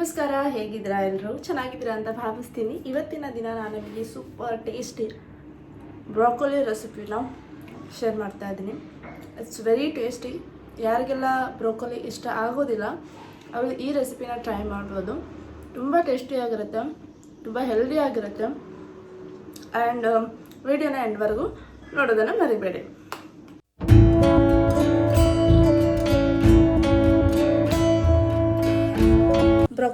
ನಮಸ್ಕಾರ, ಹೇಗಿದ್ದೀರಾ ಎಲ್ಲರೂ ಚೆನ್ನಾಗಿದ್ದೀರಾ ಅಂತ ಭಾವಿಸ್ತೀನಿ. ಇವತ್ತಿನ ದಿನ ನಾನು ನಿಮಗೆ ಸೂಪರ್ ಟೇಸ್ಟಿ ಬ್ರಾಕೊಲಿ ರೆಸಿಪಿನ ಶೇರ್ ಮಾಡ್ತಾ ಇದ್ದೀನಿ. ಇಟ್ಸ್ ವೆರಿ ಟೇಸ್ಟಿ ಯಾರಿಗೆಲ್ಲ ಬ್ರೋಕೊಲಿ ಇಷ್ಟ ಆಗೋದಿಲ್ಲ, ಅವರು ಈ ರೆಸಿಪಿನ ಟ್ರೈ ಮಾಡ್ಬೋದು. ತುಂಬ ಟೇಸ್ಟಿಯಾಗಿರುತ್ತೆ ತುಂಬ ಹೆಲ್ದಿಯಾಗಿರುತ್ತೆ ಆ್ಯಂಡ್ ವಿಡಿಯೋನ ಎಂಡ್ವರೆಗೂ ನೋಡೋದನ್ನು ಮರಿಬೇಡಿ.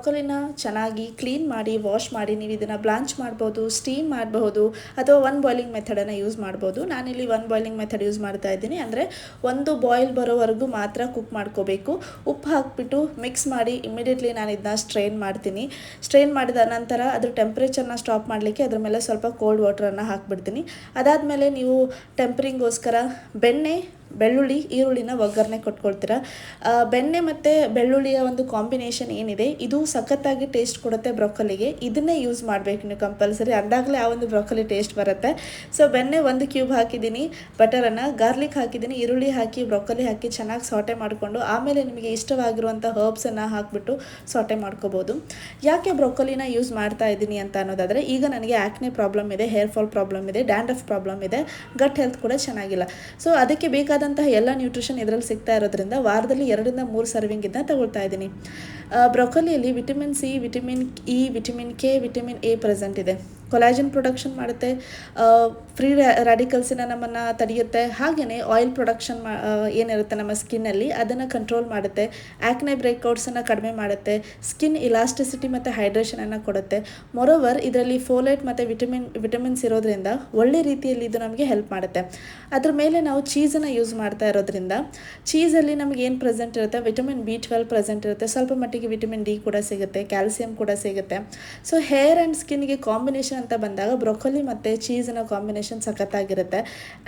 ಬ್ರೊಕೊಲಿನ ಚೆನ್ನಾಗಿ ಕ್ಲೀನ್ ಮಾಡಿ, ವಾಶ್ ಮಾಡಿ, ನೀವು ಇದನ್ನು ಬ್ಲಾಂಚ್ ಮಾಡ್ಬೋದು, ಸ್ಟೀಮ್ ಮಾಡಬಹುದು, ಅಥವಾ ಒನ್ ಬಾಯ್ಲಿಂಗ್ ಮೆಥಡನ್ನು ಯೂಸ್ ಮಾಡ್ಬೋದು. ನಾನಿಲ್ಲಿ ಒನ್ ಬಾಯ್ಲಿಂಗ್ ಮೆಥಡ್ ಯೂಸ್ ಮಾಡ್ತಾ ಇದ್ದೀನಿ. ಅಂದರೆ ಒಂದು ಬಾಯ್ಲ್ ಬರೋವರೆಗೂ ಮಾತ್ರ ಕುಕ್ ಮಾಡ್ಕೋಬೇಕು. ಉಪ್ಪು ಹಾಕ್ಬಿಟ್ಟು ಮಿಕ್ಸ್ ಮಾಡಿ ಇಮಿಡಿಯೇಟ್ಲಿ ನಾನು ಇದನ್ನ ಸ್ಟ್ರೈನ್ ಮಾಡ್ತೀನಿ. ಸ್ಟ್ರೈನ್ ಮಾಡಿದ ನಂತರ ಅದ್ರ ಟೆಂಪ್ರೇಚರ್ನ ಸ್ಟಾಪ್ ಮಾಡಲಿಕ್ಕೆ ಅದ್ರ ಮೇಲೆ ಸ್ವಲ್ಪ ಕೋಲ್ಡ್ ವಾಟರನ್ನು ಹಾಕ್ಬಿಡ್ತೀನಿ. ಅದಾದಮೇಲೆ ನೀವು ಟೆಂಪರಿಂಗೋಸ್ಕರ ಬೆಣ್ಣೆ ಬೆಳ್ಳುಳ್ಳಿ, ಈರುಳ್ಳಿನ ಒಗ್ಗರಣೆ ಕೊಟ್ಕೊಳ್ತೀರಾ? ಬೆಣ್ಣೆ ಮತ್ತು ಬೆಳ್ಳುಳ್ಳಿಯ ಒಂದು ಕಾಂಬಿನೇಷನ್ ಏನಿದೆ, ಇದು ಸಖತ್ತಾಗಿ ಟೇಸ್ಟ್ ಕೊಡುತ್ತೆ ಬ್ರೊಕೊಲಿಗೆ ಇದನ್ನೇ ಯೂಸ್ ಮಾಡಬೇಕು ನೀವು ಕಂಪಲ್ಸರಿ ಅಂದಾಗಲೇ ಆ ಒಂದು ಬ್ರೊಕೊಲಿ ಟೇಸ್ಟ್ ಬರುತ್ತೆ. ಸೊ ಬೆಣ್ಣೆ ಒಂದು ಕ್ಯೂಬ್ ಹಾಕಿದ್ದೀನಿ, ಬಟರನ್ನು ಗಾರ್ಲಿಕ್ ಹಾಕಿದ್ದೀನಿ, ಈರುಳ್ಳಿ ಹಾಕಿ ಬ್ರೊಕೊಲಿ ಹಾಕಿ ಚೆನ್ನಾಗಿ ಸಾಟೆ ಮಾಡಿಕೊಂಡು, ಆಮೇಲೆ ನಿಮಗೆ ಇಷ್ಟವಾಗಿರುವಂಥ ಹರ್ಬ್ಸನ್ನು ಹಾಕಿಬಿಟ್ಟು ಸಾಟೆ ಮಾಡ್ಕೋಬೋದು. ಯಾಕೆ ಬ್ರೊಕೊಲಿನ ಯೂಸ್ ಮಾಡ್ತಾ ಇದ್ದೀನಿ ಅಂತ ಅನ್ನೋದಾದರೆ, ಈಗ ನನಗೆ ಆ್ಯಕ್ನೆ ಪ್ರಾಬ್ಲಮ್ ಇದೆ ಹೇರ್ ಫಾಲ್ ಪ್ರಾಬ್ಲಮ್ ಇದೆ ಡ್ಯಾಂಡ್ರಫ್ ಪ್ರಾಬ್ಲಮ್ ಇದೆ ಗಟ್ ಹೆಲ್ತ್ ಕೂಡ ಚೆನ್ನಾಗಿಲ್ಲ. ಸೊ ಅದಕ್ಕೆ ಬೇಕಾದಂತಹ ಎಲ್ಲ ನ್ಯೂಟ್ರಿಷನ್ ಇದರಲ್ಲಿ ಸಿಗ್ತಾ ಇರೋದ್ರಿಂದ ವಾರದಲ್ಲಿ ಎರಡರಿಂದ ಮೂರು ಸರ್ವಿಂಗ್ ಇದನ್ನ ತಗೊಳ್ತಾ ಇದ್ದೀನಿ. ಬ್ರೊಕೊಲಿಯಲ್ಲಿ vitamin C vitamin E vitamin K vitamin A present ಇದೆ. ಕೊಲಾಜನ್ ಪ್ರೊಡಕ್ಷನ್ ಮಾಡುತ್ತೆ ಫ್ರೀ ರ್ಯಾಡಿಕಲ್ಸಿನ ನಮ್ಮನ್ನು ತಡೆಯುತ್ತೆ ಹಾಗೆಯೇ ಆಯಿಲ್ ಪ್ರೊಡಕ್ಷನ್ ಮಾ ಏನಿರುತ್ತೆ ನಮ್ಮ ಸ್ಕಿನ್ನಲ್ಲಿ ಅದನ್ನು ಕಂಟ್ರೋಲ್ ಮಾಡುತ್ತೆ ಆ್ಯಕ್ನೆ ಬ್ರೇಕ್ಔಟ್ಸನ್ನು ಕಡಿಮೆ ಮಾಡುತ್ತೆ ಸ್ಕಿನ್ ಇಲಾಸ್ಟಿಸಿಟಿ ಮತ್ತು ಹೈಡ್ರೇಷನನ್ನು ಕೊಡುತ್ತೆ. ಮೊರೋವರ್ ಇದರಲ್ಲಿ ಫೋಲೇಟ್ ಮತ್ತು ವಿಟಮಿನ್ ವಿಟಮಿನ್ಸ್ ಇರೋದ್ರಿಂದ ಒಳ್ಳೆ ರೀತಿಯಲ್ಲಿ ಇದು ನಮಗೆ ಹೆಲ್ಪ್ ಮಾಡುತ್ತೆ. ಅದ್ರ ಮೇಲೆ ನಾವು ಚೀಸನ್ನು ಯೂಸ್ ಮಾಡ್ತಾ ಇರೋದ್ರಿಂದ ಚೀಸಲ್ಲಿ ನಮಗೆ ಏನು ಪ್ರೆಸೆಂಟ್ ಇರುತ್ತೆ? ವಿಟಮಿನ್ ಬಿ ಟ್ವೆಲ್ ಪ್ರೆಸೆಂಟ್ ಇರುತ್ತೆ. ಸ್ವಲ್ಪ ಮಟ್ಟಿಗೆ ವಿಟಮಿನ್ ಡಿ ಕೂಡ ಸಿಗುತ್ತೆ ಕ್ಯಾಲ್ಸಿಯಂ ಕೂಡ ಸಿಗುತ್ತೆ. ಸೊ ಹೇರ್ ಆ್ಯಂಡ್ ಸ್ಕಿನ್ಗೆ ಕಾಂಬಿನೇಷನ್ ಅಂತ ಬಂದಾಗ ಬ್ರೊಕೊಲಿ ಮತ್ತು ಚೀಸಿನ ಕಾಂಬಿನೇಷನ್ ಸಖತ್ತಾಗಿರುತ್ತೆ.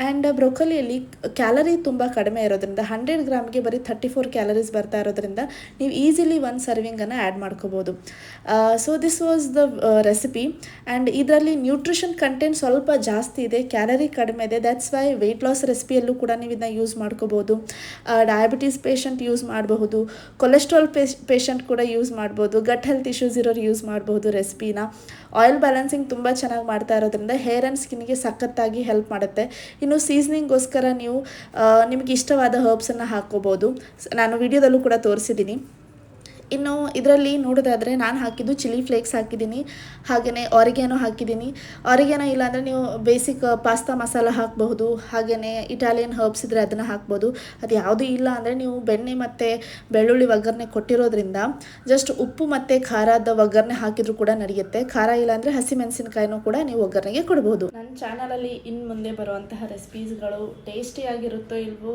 ಆ್ಯಂಡ್ ಬ್ರೊಕೊಲಿಯಲ್ಲಿ ಕ್ಯಾಲರಿ ತುಂಬ ಕಡಿಮೆ ಇರೋದ್ರಿಂದ ಹಂಡ್ರೆಡ್ ಗ್ರಾಮ್ಗೆ ಬರೀ ಥರ್ಟಿ ಫೋರ್ ಕ್ಯಾಲರೀಸ್ ಬರ್ತಾ ಇರೋದ್ರಿಂದ ನೀವು ಈಸಿಲಿ ಒಂದು ಸರ್ವಿಂಗನ್ನು ಆ್ಯಡ್ ಮಾಡ್ಕೋಬೋದು. So this was the recipe and ಇದರಲ್ಲಿ ನ್ಯೂಟ್ರಿಷನ್ ಕಂಟೆಂಟ್ ಸ್ವಲ್ಪ ಜಾಸ್ತಿ ಇದೆ, ಕ್ಯಾಲರಿ ಕಡಿಮೆ ಇದೆ. ದ್ಯಾಟ್ಸ್ ವೈ ವೆಯ್ಟ್ ಲಾಸ್ ರೆಸಿಪಿಯಲ್ಲೂ ಕೂಡ ನೀವು ಇದನ್ನ ಯೂಸ್ ಮಾಡ್ಕೋಬೋದು. ಡಯಾಬಿಟೀಸ್ ಪೇಷಂಟ್ ಯೂಸ್ ಮಾಡಬಹುದು. ಕೊಲೆಸ್ಟ್ರಾಲ್ ಪೇಷಂಟ್ ಕೂಡ ಯೂಸ್ ಮಾಡ್ಬೋದು. ಗಟ್ ಹೆಲ್ತ್ ಇಶ್ಯೂಸ್ ಇರೋರು ಯೂಸ್ ಮಾಡಬಹುದು ರೆಸಿಪಿನ ಆಯಿಲ್ ಬ್ಯಾಲೆನ್ಸಿಂಗ್ ತುಂಬ ಚೆನ್ನಾಗಿ ಮಾಡ್ತಾ ಇರೋದ್ರಿಂದ ಹೇರ್ ಆ್ಯಂಡ್ ಸ್ಕಿನ್ಗೆ ಸಖತ್ತಾಗಿ ಹೆಲ್ಪ್ ಮಾಡುತ್ತೆ. ಇನ್ನು ಸೀಸ್ನಿಂಗ್ಗೋಸ್ಕರ ನೀವು ನಿಮಗೆ ಇಷ್ಟವಾದ ಹರ್ಬ್ಸನ್ನು ಹಾಕ್ಕೋಬೋದು. ನಾನು ವಿಡಿಯೋದಲ್ಲೂ ಕೂಡ ತೋರಿಸಿದ್ದೀನಿ. ಇನ್ನು ಇದರಲ್ಲಿ ನೋಡೋದಾದರೆ ನಾನು ಹಾಕಿದ್ದು ಚಿಲ್ಲಿ ಫ್ಲೇಕ್ಸ್ ಹಾಕಿದ್ದೀನಿ ಹಾಗೆಯೇ ಆರಿಗ್ಯಾನೋ ಹಾಕಿದ್ದೀನಿ. ಆರಿಗ್ಯಾನೋ ಇಲ್ಲಾಂದರೆ ನೀವು ಬೇಸಿಕ್ ಪಾಸ್ತಾ ಮಸಾಲ ಹಾಕಬಹುದು ಹಾಗೆಯೇ ಇಟಾಲಿಯನ್ ಹರ್ಬ್ಸ್ ಇದ್ದರೆ ಅದನ್ನು ಹಾಕ್ಬೋದು. ಅದು ಯಾವುದೂ ಇಲ್ಲ ಅಂದರೆ ನೀವು ಬೆಣ್ಣೆ ಮತ್ತು ಬೆಳ್ಳುಳ್ಳಿ ಒಗ್ಗರಣೆ ಕೊಟ್ಟಿರೋದ್ರಿಂದ ಜಸ್ಟ್ ಉಪ್ಪು ಮತ್ತು ಖಾರದ ಒಗ್ಗರಣೆ ಹಾಕಿದರೂ ಕೂಡ ನಡೆಯುತ್ತೆ. ಖಾರ ಇಲ್ಲ ಅಂದರೆ ಹಸಿಮೆಣಸಿನಕಾಯಿನೂ ಕೂಡ ನೀವು ಒಗ್ಗರಣೆಗೆ ಕೊಡ್ಬೋದು. ನನ್ನ ಚಾನಲಲ್ಲಿ ಇನ್ನು ಮುಂದೆ ಬರುವಂತಹ ರೆಸಿಪೀಸ್ಗಳು ಟೇಸ್ಟಿಯಾಗಿರುತ್ತೋ ಇಲ್ವೋ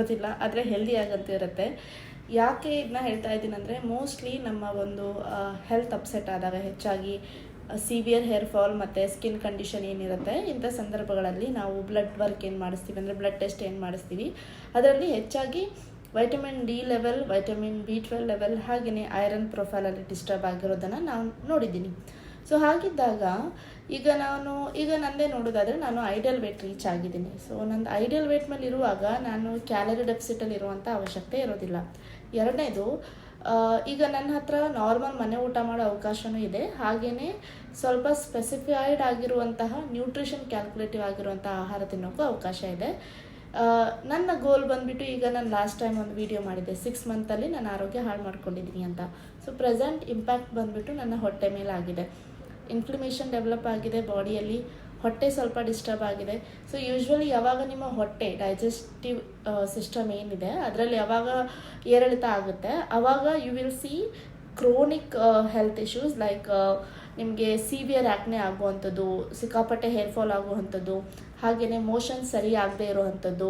ಗೊತ್ತಿಲ್ಲ, ಆದರೆ ಹೆಲ್ದಿ ಆಗಂತ ಇರುತ್ತೆ. ಯಾಕೆ ಇದನ್ನ ಹೇಳ್ತಾ ಇದ್ದೀನಿ ಅಂದರೆ ಮೋಸ್ಟ್ಲಿ ನಮ್ಮ ಒಂದು ಹೆಲ್ತ್ ಅಪ್ಸೆಟ್ ಆದಾಗ ಹೆಚ್ಚಾಗಿ ಸಿವಿಯರ್ ಹೇರ್ ಫಾಲ್ ಮತ್ತು ಸ್ಕಿನ್ ಕಂಡೀಷನ್ ಏನಿರುತ್ತೆ, ಇಂಥ ಸಂದರ್ಭಗಳಲ್ಲಿ ನಾವು ಬ್ಲಡ್ ವರ್ಕ್ ಏನು ಮಾಡಿಸ್ತೀವಿ ಅಂದರೆ ಬ್ಲಡ್ ಟೆಸ್ಟ್ ಏನು ಮಾಡಿಸ್ತೀವಿ. ಅದರಲ್ಲಿ ಹೆಚ್ಚಾಗಿ vitamin D level vitamin B twelve level ಹಾಗೆಯೇ ಐರನ್ ಪ್ರೊಫೈಲಲ್ಲಿ ಡಿಸ್ಟರ್ಬ್ ಆಗಿರೋದನ್ನು ನಾವು ನೋಡಿದ್ದೀನಿ. ಸೊ ಹಾಗಿದ್ದಾಗ ಈಗ ನಾನು, ಈಗ ನಂದೇ ನೋಡೋದಾದರೆ ನಾನು ಐಡಿಯಲ್ ವೇಟ್ ರೀಚ್ ಆಗಿದ್ದೀನಿ. ಸೊ ನಂದು ಐಡಿಯಲ್ ವೇಟ್ ಮೇಲೆ ಇರುವಾಗ ನಾನು ಕ್ಯಾಲರಿ ಡೆಫಿಸಿಟಲ್ಲಿ ಇರುವಂಥ ಅವಶ್ಯಕತೆ ಇರೋದಿಲ್ಲ. ಎರಡನೇದು ಈಗ ನನ್ನ ಹತ್ರ ನಾರ್ಮಲ್ ಮನೆ ಊಟ ಮಾಡೋ ಅವಕಾಶವೂ ಇದೆ. ಹಾಗೆಯೇ ಸ್ವಲ್ಪ ಸ್ಪೆಸಿಫೈಡ್ ಆಗಿರುವಂತಹ ನ್ಯೂಟ್ರಿಷನ್ ಕ್ಯಾಲ್ಕುಲೇಟಿವ್ ಆಗಿರುವಂಥ ಆಹಾರ ತಿನ್ನೋಕ್ಕೂ ಅವಕಾಶ ಇದೆ. ನನ್ನ ಗೋಲ್ ಬಂದುಬಿಟ್ಟು ಈಗ ನಾನು ಲಾಸ್ಟ್ ಟೈಮ್ ಒಂದು ವಿಡಿಯೋ ಮಾಡಿದ್ದೆ ಸಿಕ್ಸ್ ಮಂತಲ್ಲಿ ನಾನು ಆರೋಗ್ಯ ಹಾಳು ಮಾಡ್ಕೊಂಡಿದ್ದೀನಿ ಅಂತ. ಸೊ ಪ್ರೆಸೆಂಟ್ ಇಂಪ್ಯಾಕ್ಟ್ ಬಂದುಬಿಟ್ಟು ನನ್ನ ಹೊಟ್ಟೆ ಮೇಲೆ ಆಗಿದೆ ಇನ್ಫ್ಲಮೇಷನ್ ಡೆವಲಪ್ ಆಗಿದೆ ಬಾಡಿಯಲ್ಲಿ, ಹೊಟ್ಟೆ ಸ್ವಲ್ಪ ಡಿಸ್ಟರ್ಬ್ ಆಗಿದೆ. ಸೊ ಯೂಶ್ವಲಿ ಯಾವಾಗ ನಿಮ್ಮ ಹೊಟ್ಟೆ ಡೈಜೆಸ್ಟಿವ್ ಸಿಸ್ಟಮ್ ಏನಿದೆ, ಅದರಲ್ಲಿ ಯಾವಾಗ ಏರಿಳಿತ ಆಗುತ್ತೆ ಆವಾಗ you will see chronic health issues like ನಿಮಗೆ ಸಿವಿಯರ್ ಆ್ಯಕ್ನೆ ಆಗುವಂಥದ್ದು, ಸಿಕ್ಕಾಪಟ್ಟೆ ಹೇರ್ ಫಾಲ್ ಆಗುವಂಥದ್ದು ಹಾಗೆಯೇ ಮೋಷನ್ ಸರಿ ಆಗದೆ ಇರುವಂಥದ್ದು.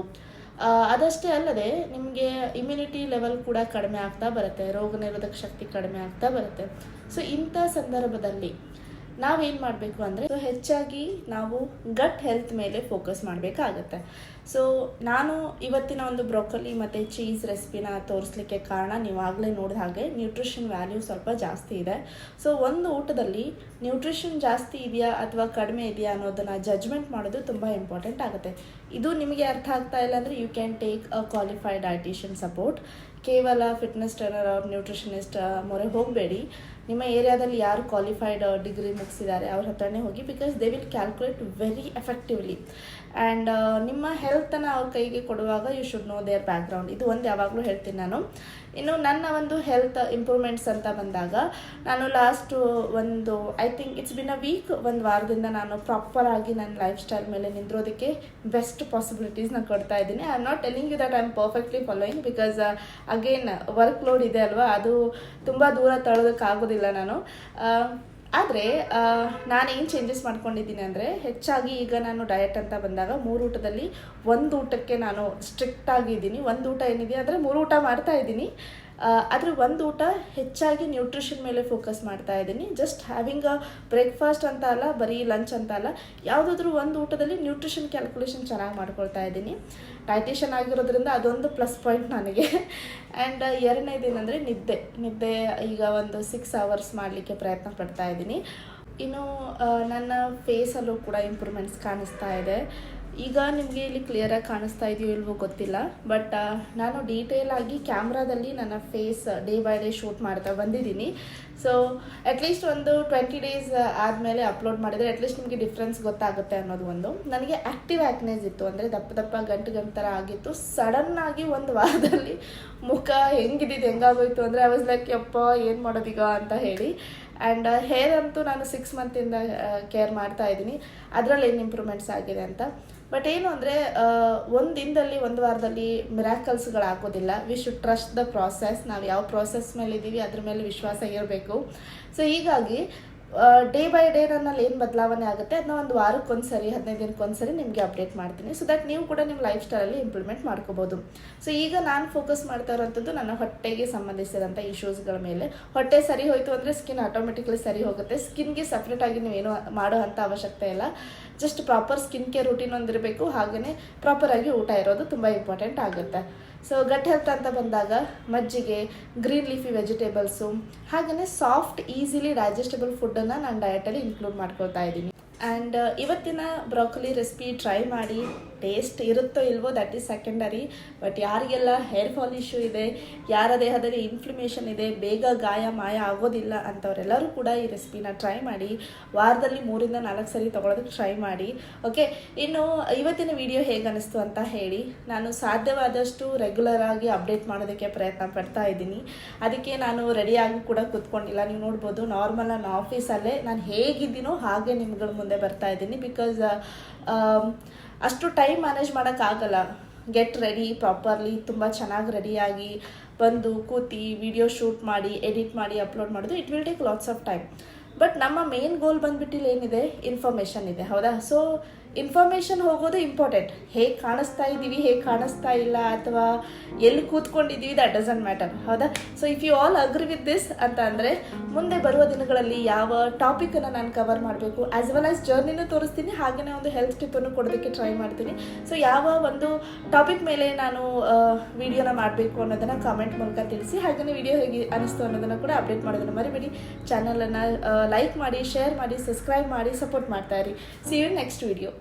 ಅದಷ್ಟೇ ಅಲ್ಲದೆ ನಿಮಗೆ ಇಮ್ಯುನಿಟಿ ಲೆವೆಲ್ ಕೂಡ ಕಡಿಮೆ ಆಗ್ತಾ ಬರುತ್ತೆ, ರೋಗ ನಿರೋಧಕ ಶಕ್ತಿ ಕಡಿಮೆ ಆಗ್ತಾ ಬರುತ್ತೆ. ಸೊ ಇಂಥ ಸಂದರ್ಭದಲ್ಲಿ ನಾವೇನು ಮಾಡಬೇಕು ಅಂದರೆ ಸೊ ಹೆಚ್ಚಾಗಿ ನಾವು ಗಟ್ ಹೆಲ್ತ್ ಮೇಲೆ ಫೋಕಸ್ ಮಾಡಬೇಕಾಗತ್ತೆ. ಸೊ ನಾನು ಇವತ್ತಿನ ಒಂದು ಬ್ರೊಕೊಲಿ ಮತ್ತು ಚೀಸ್ ರೆಸಿಪಿನ ತೋರಿಸ್ಲಿಕ್ಕೆ ಕಾರಣ ನೀವು ಆಗಲೇ ನೋಡಿದ ಹಾಗೆ ನ್ಯೂಟ್ರಿಷನ್ ವ್ಯಾಲ್ಯೂ ಸ್ವಲ್ಪ ಜಾಸ್ತಿ ಇದೆ. ಸೊ ಒಂದು ಊಟದಲ್ಲಿ ನ್ಯೂಟ್ರಿಷನ್ ಜಾಸ್ತಿ ಇದೆಯಾ ಅಥವಾ ಕಡಿಮೆ ಇದೆಯಾ ಅನ್ನೋದನ್ನು ಜಜ್ಮೆಂಟ್ ಮಾಡೋದು ತುಂಬ ಇಂಪಾರ್ಟೆಂಟ್ ಆಗುತ್ತೆ. ಇದು ನಿಮಗೆ ಅರ್ಥ ಆಗ್ತಾ ಇಲ್ಲ ಅಂದರೆ you can take a qualified dietitian support ಕೇವಲ ಫಿಟ್ನೆಸ್ ಟ್ರೈನರ್ ನ್ಯೂಟ್ರಿಷನಿಸ್ಟ್ ಮೊರೆ ಹೋಗಬೇಡಿ. ನಿಮ್ಮ ಏರಿಯಾದಲ್ಲಿ ಯಾರು ಕ್ವಾಲಿಫೈಡ್ ಡಿಗ್ರಿ ಮುಗಿಸಿದ್ದಾರೆ ಅವ್ರ ಹತ್ರನೇ ಹೋಗಿ because they will calculate very effectively and ನಿಮ್ಮ ಹೆಲ್ತನ್ನು ಅವ್ರ ಕೈಗೆ ಕೊಡುವಾಗ you should know their background ಇದು ಒಂದು ಯಾವಾಗಲೂ ಹೇಳ್ತೀನಿ ನಾನು. ಇನ್ನು ನನ್ನ ಒಂದು ಹೆಲ್ತ್ ಇಂಪ್ರೂವ್ಮೆಂಟ್ಸ್ ಅಂತ ಬಂದಾಗ, ನಾನು ಲಾಸ್ಟು ಒಂದು I think it's been a week ಒಂದು ವಾರದಿಂದ ನಾನು ಪ್ರಾಪರ್ ಆಗಿ ನನ್ನ ಲೈಫ್ ಸ್ಟೈಲ್ ಮೇಲೆ ನಿಂದ್ರೋದಕ್ಕೆ ಬೆಸ್ಟ್ ಪಾಸಿಬಿಲಿಟೀಸ್ನ ಕೊಡ್ತಾ ಇದ್ದೀನಿ. I am not telling you that I am perfectly following because again work load ಇದೆ ಅಲ್ವಾ? ಅದು ತುಂಬ ದೂರ ತಳ್ಳೋದಕ್ಕಾಗೋದಿಲ್ಲ ನಾನು. ಆದರೆ ನಾನೇನು ಚೇಂಜಸ್ ಮಾಡ್ಕೊಂಡಿದ್ದೀನಿ ಅಂದರೆ, ಹೆಚ್ಚಾಗಿ ಈಗ ನಾನು ಡಯಟ್ ಅಂತ ಬಂದಾಗ ಮೂರು ಊಟದಲ್ಲಿ ಒಂದು ಊಟಕ್ಕೆ ನಾನು ಸ್ಟ್ರಿಕ್ಟ್ ಆಗಿದ್ದೀನಿ ಒಂದು ಊಟ ಏನಿದೆ ಅಂದರೆ ಮೂರು ಊಟ ಮಾಡ್ತಾ ಇದ್ದೀನಿ. ಆದರೆ ಒಂದು ಊಟ ಹೆಚ್ಚಾಗಿ ನ್ಯೂಟ್ರಿಷನ್ ಮೇಲೆ ಫೋಕಸ್ ಮಾಡ್ತಾ ಇದ್ದೀನಿ. ಜಸ್ಟ್ ಹ್ಯಾವಿಂಗ್ ಅ ಬ್ರೇಕ್ಫಾಸ್ಟ್ ಅಂತ ಅಲ್ಲ, ಬರೀ ಲಂಚ್ ಅಂತ ಅಲ್ಲ, ಯಾವುದಾದ್ರೂ ಒಂದು ಊಟದಲ್ಲಿ ನ್ಯೂಟ್ರಿಷನ್ ಕ್ಯಾಲ್ಕುಲೇಷನ್ ಚೆನ್ನಾಗಿ ಮಾಡ್ಕೊಳ್ತಾ ಇದ್ದೀನಿ. ಡೈಟಿಷನ್ ಆಗಿರೋದ್ರಿಂದ ಅದೊಂದು ಪ್ಲಸ್ ಪಾಯಿಂಟ್ ನನಗೆ. ಆ್ಯಂಡ್ ಎರಡನೇದೇನೆಂದರೆ ನಿದ್ದೆ. ನಿದ್ದೆ ಈಗ ಒಂದು ಸಿಕ್ಸ್ ಅವರ್ಸ್ ಮಾಡಲಿಕ್ಕೆ ಪ್ರಯತ್ನ ಪಡ್ತಾ ಇದ್ದೀನಿ. ಇನ್ನು ನನ್ನ ಫೇಸಲ್ಲೂ ಕೂಡ ಇಂಪ್ರೂವ್ಮೆಂಟ್ಸ್ ಕಾಣಿಸ್ತಾ ಇದೆ. ಈಗ ನಿಮಗೆ ಇಲ್ಲಿ ಕ್ಲಿಯರಾಗಿ ಕಾಣಿಸ್ತಾ ಇದೆಯೋ ಇಲ್ವೋ ಗೊತ್ತಿಲ್ಲ ಬಟ್ ನಾನು ಡೀಟೇಲ್ ಆಗಿ ಕ್ಯಾಮ್ರಾದಲ್ಲಿ ನನ್ನ face day by day shoot ಮಾಡ್ತಾ ಬಂದಿದ್ದೀನಿ. ಸೊ ಅಟ್ಲೀಸ್ಟ್ ಒಂದು ಟ್ವೆಂಟಿ ಡೇಸ್ ಆದಮೇಲೆ ಅಪ್ಲೋಡ್ ಮಾಡಿದರೆ ಅಟ್ಲೀಸ್ಟ್ ನಿಮಗೆ ಡಿಫ್ರೆನ್ಸ್ ಗೊತ್ತಾಗುತ್ತೆ ಅನ್ನೋದು ಒಂದು. ನನಗೆ ಆ್ಯಕ್ಟಿವ್ ಆ್ಯಕ್ನೆಸ್ ಇತ್ತು, ಅಂದರೆ ದಪ್ಪ ದಪ್ಪ ಗಂಟು ಗಂಟು ಥರ ಆಗಿತ್ತು. ಸಡನ್ನಾಗಿ ಒಂದು ವಾರದಲ್ಲಿ ಮುಖ ಹೆಂಗಿದ್ದಿದ್ದು ಹೆಂಗಾಗೋಯ್ತು ಅಂದರೆ ಐ ವಾಸ್ ಲೈಕ್ ಯಪ್ಪ, ಏನು ಮಾಡೋದೀಗ ಅಂತ ಹೇಳಿ. ಆ್ಯಂಡ್ ಹೇರ್ ಅಂತೂ ನಾನು ಸಿಕ್ಸ್ ಮಂತಿಂದ ಕೇರ್ ಮಾಡ್ತಾ ಇದ್ದೀನಿ. ಅದರಲ್ಲಿ ಏನು ಇಂಪ್ರೂವ್ಮೆಂಟ್ಸ್ ಆಗಿದೆ ಅಂತ. ಬಟ್ ಏನು ಅಂದರೆ ಒಂದು ದಿನದಲ್ಲಿ, ಒಂದು ವಾರದಲ್ಲಿ ಮಿರಾಕಲ್ಸ್ಗಳಾಗೋದಿಲ್ಲ we should trust the process ನಾವು ಯಾವ ಪ್ರಾಸೆಸ್ ಮೇಲೆ ಇದ್ದೀವಿ ಅದ್ರ ಮೇಲೆ ವಿಶ್ವಾಸ ಇರಬೇಕು. ಸೊ ಹೀಗಾಗಿ ಡೇ ಬೈ ಡೇ ನನ್ನಲ್ಲಿ ಏನು ಬದಲಾವಣೆ ಆಗುತ್ತೆ ಅದನ್ನ ಒಂದು ವಾರಕ್ಕೊಂದು ಸರಿ ಹದಿನೈದು ದಿನಕ್ಕೊಂದು ಸರಿ ನಿಮಗೆ ಅಪ್ಡೇಟ್ ಮಾಡ್ತೀನಿ. ಸೊ ದಟ್ ನೀವು ಕೂಡ ನಿಮ್ಮ ಲೈಫ್ ಸ್ಟೈಲಲ್ಲಿ ಇಂಪ್ಲಿಮೆಂಟ್ ಮಾಡ್ಕೋಬೋದು. ಸೊ ಈಗ ನಾನು ಫೋಕಸ್ ಮಾಡ್ತಾ ಇರೋಂಥದ್ದು ನನ್ನ ಹೊಟ್ಟೆಗೆ ಸಂಬಂಧಿಸಿದಂಥ ಇಶ್ಯೂಸ್ಗಳ ಮೇಲೆ. ಹೊಟ್ಟೆ ಸರಿ ಹೋಯಿತು ಅಂದರೆ ಸ್ಕಿನ್ ಆಟೋಮೆಟಿಕ್ಲಿ ಸರಿ ಹೋಗುತ್ತೆ. ಸ್ಕಿನ್ಗೆ ಸಪ್ರೇಟಾಗಿ ನೀವೇನು ಮಾಡೋ ಅಂಥ ಅವಶ್ಯಕತೆ ಇಲ್ಲ. Just proper skin care routine ಒಂದಿರಬೇಕು ಹಾಗೆಯೇ ಪ್ರಾಪರಾಗಿ ಊಟ ಇರೋದು ತುಂಬ ಇಂಪಾರ್ಟೆಂಟ್ ಆಗುತ್ತೆ. ಸೊ ಗಟ್ ಹೆಲ್ತ್ ಅಂತ ಬಂದಾಗ ಮಜ್ಜಿಗೆ ಗ್ರೀನ್ ಲೀಫಿ ವೆಜಿಟೇಬಲ್ಸು ಹಾಗೆಯೇ ಸಾಫ್ಟ್ ಈಸಿಲಿ ಡೈಜೆಸ್ಟಬಲ್ ಫುಡ್ಡನ್ನು ನಾನು ಡಯಟಲ್ಲಿ ಇನ್ಕ್ಲೂಡ್ ಮಾಡ್ಕೊಳ್ತಾ ಇದ್ದೀನಿ. ಆ್ಯಂಡ್ ಇವತ್ತಿನ ಬ್ರಾಕೊಲಿ ರೆಸಿಪಿ ಟ್ರೈ ಮಾಡಿ ಟೇಸ್ಟ್ ಇರುತ್ತೋ ಇಲ್ವೋ ದಟ್ ಈಸ್ ಸೆಕೆಂಡರಿ ಬಟ್ ಯಾರಿಗೆಲ್ಲ ಹೇರ್ ಫಾಲ್ ಇಶ್ಯೂ ಇದೆ, ಯಾರ ದೇಹದಲ್ಲಿ ಇನ್ಫ್ಲಮೇಷನ್ ಇದೆ, ಬೇಗ ಗಾಯ, ಮಾಯ ಆಗೋದಿಲ್ಲ ಅಂಥವರೆಲ್ಲರೂ ಕೂಡ ಈ ರೆಸಿಪಿನ ಟ್ರೈ ಮಾಡಿ, ವಾರದಲ್ಲಿ ಮೂರಿಂದ ನಾಲ್ಕು ಸರಿ ತೊಗೊಳೋದಕ್ಕೆ ಟ್ರೈ ಮಾಡಿ ಓಕೆ ಇನ್ನು, ಇವತ್ತಿನ ವಿಡಿಯೋ ಹೇಗೆ ಅನಿಸ್ತು ಅಂತ ಹೇಳಿ, ನಾನು ಸಾಧ್ಯವಾದಷ್ಟು ರೆಗ್ಯುಲರ್ ಆಗಿ ಅಪ್ಡೇಟ್ ಮಾಡೋದಕ್ಕೆ ಪ್ರಯತ್ನ ಪಡ್ತಾ ಇದ್ದೀನಿ. ಅದಕ್ಕೆ ನಾನು ರೆಡಿಯಾಗಿ ಕೂಡ ಕೂತ್ಕೊಂಡಿಲ್ಲ. ನೀವು ನೋಡ್ಬೋದು ನಾರ್ಮಲ್ ನಾನು ಆಫೀಸಲ್ಲೇ ನಾನು ಹೇಗಿದ್ದೀನೋ ಹಾಗೆ ನಿಮ್ಗಳ ಮುಂದೆ ಬರ್ತಾ ಇದ್ದೀನಿ ಬಿಕಾಸ್ ಅಷ್ಟು ಟೈಮ್ ಮ್ಯಾನೇಜ್ ಮಾಡೋಕ್ಕಾಗಲ್ಲ ಗೆಟ್ ರೆಡಿ ಪ್ರಾಪರ್ಲಿ ತುಂಬ ಚೆನ್ನಾಗಿ ರೆಡಿಯಾಗಿ ಬಂದು ಕೂತಿ ವಿಡಿಯೋ ಶೂಟ್ ಮಾಡಿ ಎಡಿಟ್ ಮಾಡಿ ಅಪ್ಲೋಡ್ ಮಾಡೋದು it will take lots of time but ನಮ್ಮ ಮೇನ್ ಗೋಲ್ ಬಂದ್ಬಿಟ್ಟಿಲ್ಲಿ ಏನಿದೆ? ಇನ್ಫಾರ್ಮೇಷನ್ ಇದೆ, ಹೌದಾ? ಸೊ ಇನ್ಫಾರ್ಮೇಷನ್ ಹೋಗೋದು ಇಂಪಾರ್ಟೆಂಟ್ ಹೇಗೆ ಕಾಣಿಸ್ತಾ ಇದ್ದೀವಿ ಹೇಗೆ ಕಾಣಿಸ್ತಾ ಇಲ್ಲ ಅಥವಾ ಎಲ್ಲಿ ಕೂತ್ಕೊಂಡಿದ್ದೀವಿ ದಟ್ ಡಸಂಟ್ ಮ್ಯಾಟರ್ ಹೌದಾ? So if you all agree with this ಅಂತ ಅಂದರೆ, ಮುಂದೆ ಬರುವ ದಿನಗಳಲ್ಲಿ ಯಾವ ಟಾಪಿಕನ್ನು ನಾನು ಕವರ್ ಮಾಡಬೇಕು ಆ್ಯಸ್ ವೆಲ್ ಆಸ್ ಜರ್ನಿನೂ ತೋರಿಸ್ತೀನಿ ಹಾಗೆಯೇ ಒಂದು ಹೆಲ್ತ್ ಟಿಪ್ಪನ್ನು ಕೊಡೋದಕ್ಕೆ ಟ್ರೈ ಮಾಡ್ತೀನಿ. ಸೊ ಯಾವ ಒಂದು ಟಾಪಿಕ್ ಮೇಲೆ ನಾನು ವಿಡಿಯೋನ ಮಾಡಬೇಕು ಅನ್ನೋದನ್ನು ಕಾಮೆಂಟ್ ಮೂಲಕ ತಿಳಿಸಿ ಹಾಗೆಯೇ ವಿಡಿಯೋ ಹೇಗೆ ಅನಿಸ್ತು ಅನ್ನೋದನ್ನು ಕೂಡ ಅಪ್ಡೇಟ್ ಮಾಡೋದನ್ನು ಮರಿಬೇಡಿ. ಚಾನಲನ್ನು ಲೈಕ್ ಮಾಡಿ ಶೇರ್ ಮಾಡಿ ಸಬ್ಸ್ಕ್ರೈಬ್ ಮಾಡಿ ಸಪೋರ್ಟ್ ಮಾಡ್ತಾ ಇರಿ. C you next video